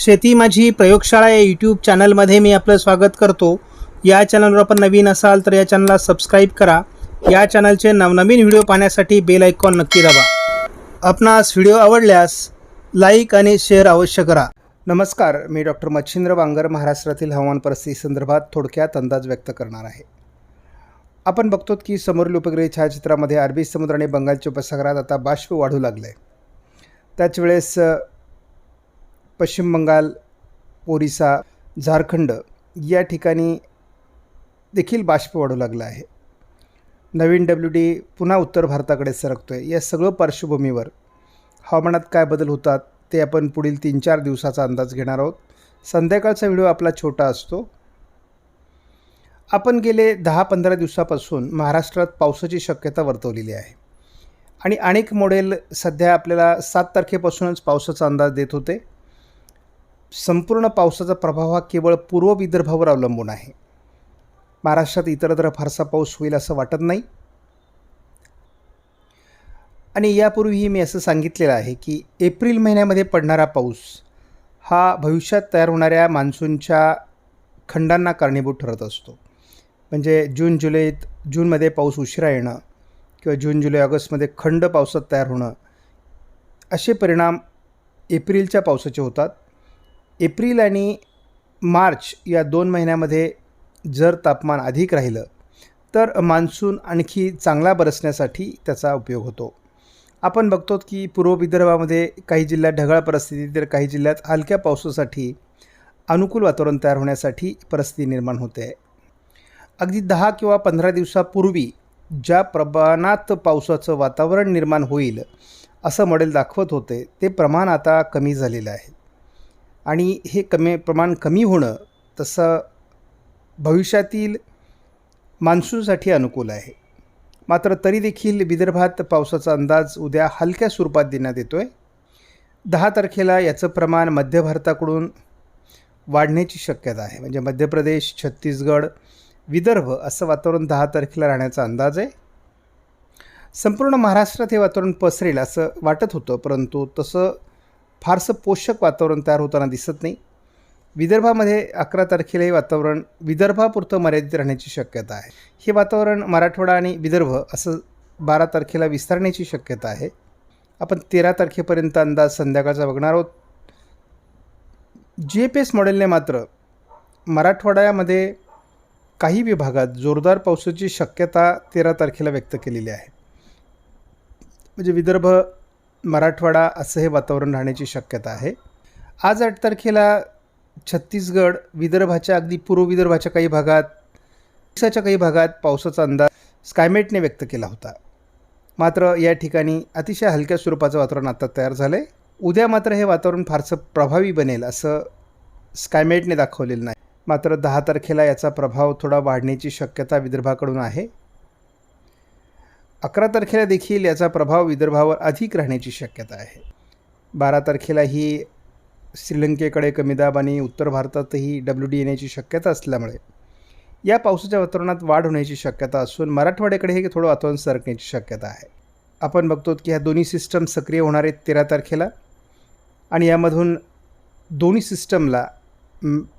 शेती माझी प्रयोगशाळा या यूट्यूब चॅनलमध्ये मी आपलं स्वागत करतो. या चॅनलवर आपण नवीन असाल तर या चॅनलला सबस्क्राईब करा. या चॅनलचे नवनवीन व्हिडिओ पाहण्यासाठी बेल आयकॉन नक्की दाबा. आपणास व्हिडिओ आवडल्यास लाईक आणि शेअर अवश्य करा. नमस्कार मी डॉक्टर मच्छिंद्र बांगर महाराष्ट्रातील हवामान परिस्थिती संदर्भात थोडक्यात अंदाज व्यक्त करणार आहे. आपण बघतो की समोरील उपग्रही छायाचित्रामध्ये अरबी समुद्र आणि बंगालच्या उपसागरात आता बाष्प वाढू लागलं आहे त्याच वेळेस पश्चिम बंगाल ओरिसा झारखंड या ठिकाणी देखील बाष्प वाढू लागलं आहे. नवीन डब्ल्यू डी पुन्हा उत्तर भारताकडे सरकतो आहे या सगळं पार्श्वभूमीवर हवामानात काय बदल होतात ते आपण पुढील तीन चार दिवसाचा अंदाज घेणार आहोत. संध्याकाळचा व्हिडिओ आपला छोटा असतो. आपण गेले दहा पंधरा दिवसापासून महाराष्ट्रात पावसाची शक्यता वर्तवलेली आहे. आणि अनेक मॉडेल सध्या आपल्याला सात तारखेपासूनच पावसाचा अंदाज देत होते. संपूर्ण पावसाचा प्रभाव हा केवळ पूर्व विदर्भावर अवलंबून आहे. महाराष्ट्रात इतरत्र फारसा पाऊस होईल असं वाटत नाही. आणि यापूर्वीही मी असं सांगितलेलं आहे की एप्रिल महिन्यामध्ये पडणारा पाऊस हा भविष्यात तयार होणाऱ्या मान्सूनच्या खंडांना कारणीभूत ठरत असतो. म्हणजे जून जुलैत जूनमध्ये पाऊस उशिरा येणं किंवा जून जुलै ऑगस्टमध्ये खंड पावसात तयार होणं असे परिणाम एप्रिलच्या पावसाचे होतात. एप्रिल आणि मार्च या दोन महिन्यामध्ये जर तापमान अधिक राहिलं तर मान्सून आणखी चांगला बरसण्यासाठी त्याचा उपयोग होतो. आपण बघतो की पूर्व विदर्भामध्ये काही जिल्ह्यात ढगाळ परिस्थिती तर काही जिल्ह्यात हलक्या पावसासाठी अनुकूल वातावरण तयार होण्यासाठी परिस्थिती निर्माण होते. आहे अगदी दहा किंवा पंधरा दिवसापूर्वी ज्या प्रमाणात पावसाचं वातावरण निर्माण होईल असं मॉडेल दाखवत होते ते प्रमाण आता कमी झालेलं आहे. आणि हे कमी प्रमाण कमी होणं तसं भविष्यातील मान्सूनसाठी अनुकूल आहे. मात्र तरी देखील विदर्भात पावसाचा अंदाज उद्या हलक्या स्वरूपात देण्यात येतो आहे दहा तारखेला याचं प्रमाण मध्य भारताकडून वाढण्याची शक्यता आहे. म्हणजे मध्य प्रदेश छत्तीसगड विदर्भ असं वातावरण दहा तारखेला राहण्याचा अंदाज आहे. संपूर्ण महाराष्ट्रात हे वातावरण पसरेल असं वाटत होतं परंतु तसं फारसं पोषक वातावरण तयार होताना दिसत नाही. विदर्भामध्ये अकरा तारखेला हे वातावरण विदर्भापुरतं मर्यादित राहण्याची शक्यता आहे. हे वातावरण मराठवाडा आणि विदर्भ असं बारा तारखेला विस्तारण्याची शक्यता आहे. आपण तेरा तारखेपर्यंत अंदाज संध्याकाळचा बघणार आहोत. जी एफ एस मॉडेलने मात्र मराठवाड्यामध्ये काही विभागात जोरदार पावसाची शक्यता तेरा तारखेला व्यक्त केलेली आहे. म्हणजे विदर्भ मराठवाडा असं हे वातावरण राहण्याची शक्यता आहे. आज आठ तारखेला छत्तीसगड विदर्भाच्या अगदी पूर्व विदर्भाच्या काही भागात दिवसाच्या काही भागात पावसाचा अंदाज स्कायमेटने व्यक्त केला होता. मात्र या ठिकाणी अतिशय हलक्या स्वरूपाचं वातावरण आता तयार झालं आहे उद्या मात्र हे वातावरण फारसं प्रभावी बनेल असं स्कायमेटने दाखवलेलं नाही. मात्र दहा तारखेला याचा प्रभाव थोडा वाढण्याची शक्यता विदर्भाकडून आहे. अकरा तारखेला देखील याचा प्रभाव विदर्भावर अधिक राहण्याची शक्यता आहे. बारा तारखेला ही श्रीलंकेकडे कमी दाब आणि उत्तर भारतातही डब्ल्यू डी येण्याची शक्यता असल्यामुळे या पावसाच्या वातावरणात वाढ होण्याची शक्यता असून मराठवाड्याकडे हे थोडं वातावरण सरकण्याची शक्यता आहे. आपण बघतो की ह्या दोन्ही सिस्टम सक्रिय होणार आहेत तेरा तारखेला आणि यामधून दोन्ही सिस्टमला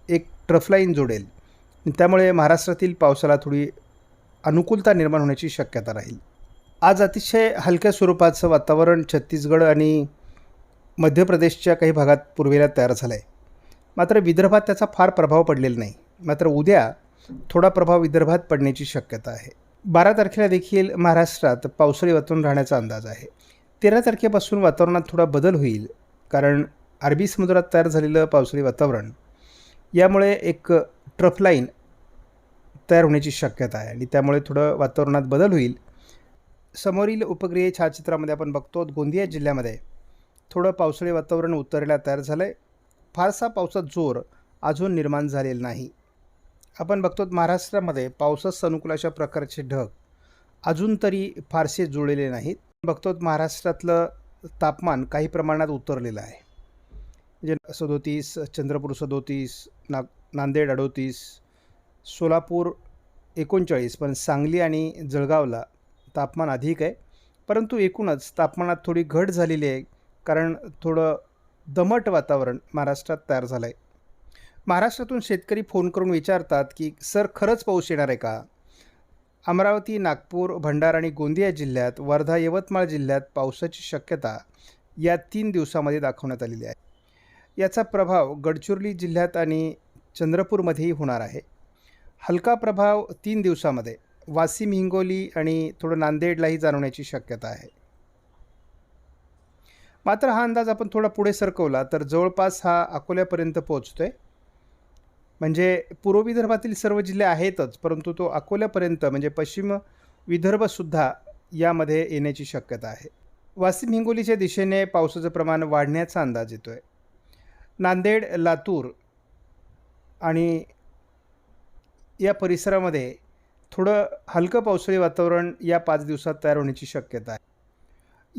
एक ट्रफलाईन जोडेल. त्यामुळे महाराष्ट्रातील पावसाला थोडी अनुकूलता निर्माण होण्याची शक्यता राहील. आज अतिशय हलक्या स्वरूपाचं वातावरण छत्तीसगड आणि मध्य प्रदेशच्या काही भागात पूर्वेला तयार झालं आहे मात्र विदर्भात त्याचा फार प्रभाव पडलेला नाही. मात्र उद्या थोडा प्रभाव विदर्भात पडण्याची शक्यता आहे. बारा तारखेला देखील महाराष्ट्रात पावसाळी वातावरण राहण्याचा अंदाज आहे. तेरा तारखेपासून वातावरणात थोडा बदल होईल कारण अरबी समुद्रात तयार झालेलं पावसाळी वातावरण यामुळे एक ट्रफलाईन तयार होण्याची शक्यता आहे आणि त्यामुळे थोडं वातावरणात बदल होईल. समोरील उपग्रह छायाचित्रामध्ये आपण बघतो गोंदिया जिल्ह्यामध्ये थोडं पावसाळी वातावरण उत्तरेला तयार झालं आहे फारसा पावसात जोर अजून निर्माण झालेला नाही. आपण बघतो महाराष्ट्रामध्ये पावसास सनुकूल अशा प्रकारचे ढग अजून तरी फारसे जुळलेले नाहीत. बघतो महाराष्ट्रातलं तापमान काही प्रमाणात उतरलेलं आहे. म्हणजे सदोतीस चंद्रपूर सदोतीस ना नांदेड अडोतीस सोलापूर एकोणचाळीस पण सांगली आणि जळगावला तापमान अधिक आहे. परंतु एकूणच तापमानात थोडी घट झालेली आहे. कारण थोडं दमट वातावरण महाराष्ट्रात तयार झालं आहे महाराष्ट्रातून शेतकरी फोन करून विचारतात की सर खरंच पाऊस येणार आहे का? अमरावती नागपूर भंडारा आणि गोंदिया जिल्ह्यात वर्धा यवतमाळ जिल्ह्यात पावसाची शक्यता या तीन दिवसामध्ये दाखवण्यात आलेली आहे. याचा प्रभाव गडचिरोली जिल्ह्यात आणि चंद्रपूरमध्येही होणार आहे. हलका प्रभाव तीन दिवसामध्ये. वाशिम हिंगोली आणि थोडं नांदेडलाही जाणवण्याची शक्यता आहे. मात्र हा अंदाज आपण थोडा पुढे सरकवला तर जवळपास हा अकोल्यापर्यंत पोहोचतो आहे म्हणजे पूर्व विदर्भातील सर्व जिल्हे आहेतच परंतु तो अकोल्यापर्यंत म्हणजे पश्चिम विदर्भसुद्धा यामध्ये येण्याची शक्यता आहे. वाशिम हिंगोलीच्या दिशेने पावसाचं प्रमाण वाढण्याचा अंदाज येतो आहे नांदेड लातूर आणि या परिसरामध्ये थोडं हलकं पावसाळी वातावरण या पाच दिवसात तयार होण्याची शक्यता आहे.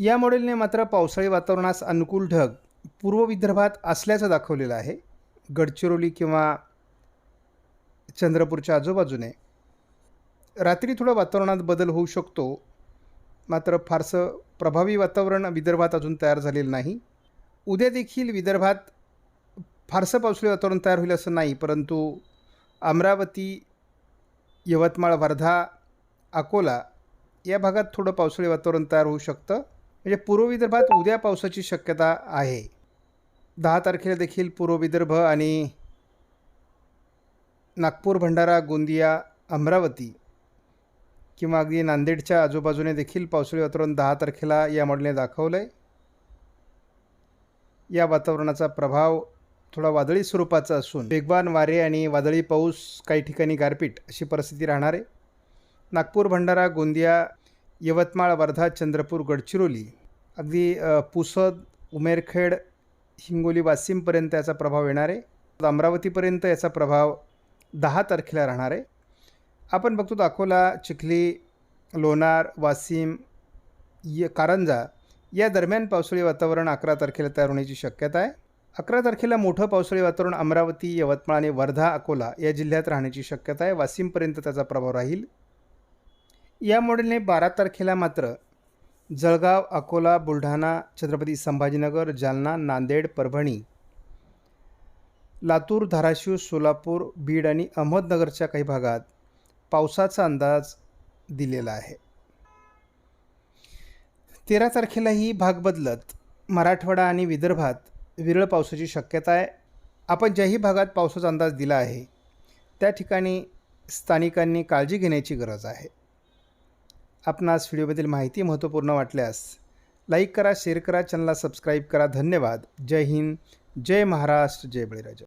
या मॉडेलने मात्र पावसाळी वातावरणास अनुकूल ढग पूर्व विदर्भात असल्याचं दाखवलेलं आहे. गडचिरोली किंवा चंद्रपूरच्या आजूबाजूने. रात्री थोडं वातावरणात बदल होऊ शकतो. मात्र फारसं प्रभावी वातावरण विदर्भात अजून तयार झालेलं नाही. उद्या देखील विदर्भात फारसं पावसाळी वातावरण तयार होईल असं नाही परंतु अमरावती यवतमाळ वर्धा अकोला या भागात थोडं पावसाळी वातावरण तयार होऊ शकतं. म्हणजे पूर्व विदर्भात उद्या पावसाची शक्यता आहे. दहा तारखेला देखील पूर्व विदर्भ आणि नागपूर भंडारा गोंदिया अमरावती किंवा अगदी नांदेडच्या आजूबाजूने देखील पावसाळी वातावरण दहा तारखेला या मॉडेलने दाखवलं आहे या वातावरणाचा प्रभाव थोडा वादळी स्वरूपाचा असून वेगवान वारे आणि वादळी पाऊस काही ठिकाणी गारपीट अशी परिस्थिती राहणार आहे. नागपूर भंडारा गोंदिया यवतमाळ वर्धा चंद्रपूर गडचिरोली अगदी पुसद उमेरखेड हिंगोली वाशिमपर्यंत याचा प्रभाव येणार आहे. अमरावतीपर्यंत याचा प्रभाव दहा तारखेला राहणार आहे. आपण बघतो तर अकोला चिखली लोणार वाशिम य कारंजा या दरम्यान पावसाळी वातावरण अकरा तारखेला तयार होण्याची शक्यता आहे. अकरा तारखेला मोठं पावसाळी वातावरण अमरावती यवतमाळ आणि वर्धा अकोला या जिल्ह्यात राहण्याची शक्यता आहे. वाशिमपर्यंत त्याचा प्रभाव राहील. या मॉडेलने बारा तारखेला मात्र जळगाव अकोला बुलढाणा छत्रपती संभाजीनगर जालना नांदेड परभणी लातूर धाराशिव सोलापूर बीड आणि अहमदनगरच्या काही भागात पावसाचा अंदाज दिलेला आहे. तेरा तारखेलाही भाग बदलत मराठवाडा आणि विदर्भात विरळ पावसाची शक्यता आहे. आपण ज्याही भागात पावसाचा अंदाज दिला आहे त्या ठिकाणी स्थानिकांनी काळजी घेण्याची गरज आहे. आपणास व्हिडिओबद्दल माहिती महत्त्वपूर्ण वाटल्यास लाईक करा शेअर करा चॅनलला सबस्क्राईब करा. धन्यवाद. जय हिंद. जय महाराष्ट्र. जय बळीराजा.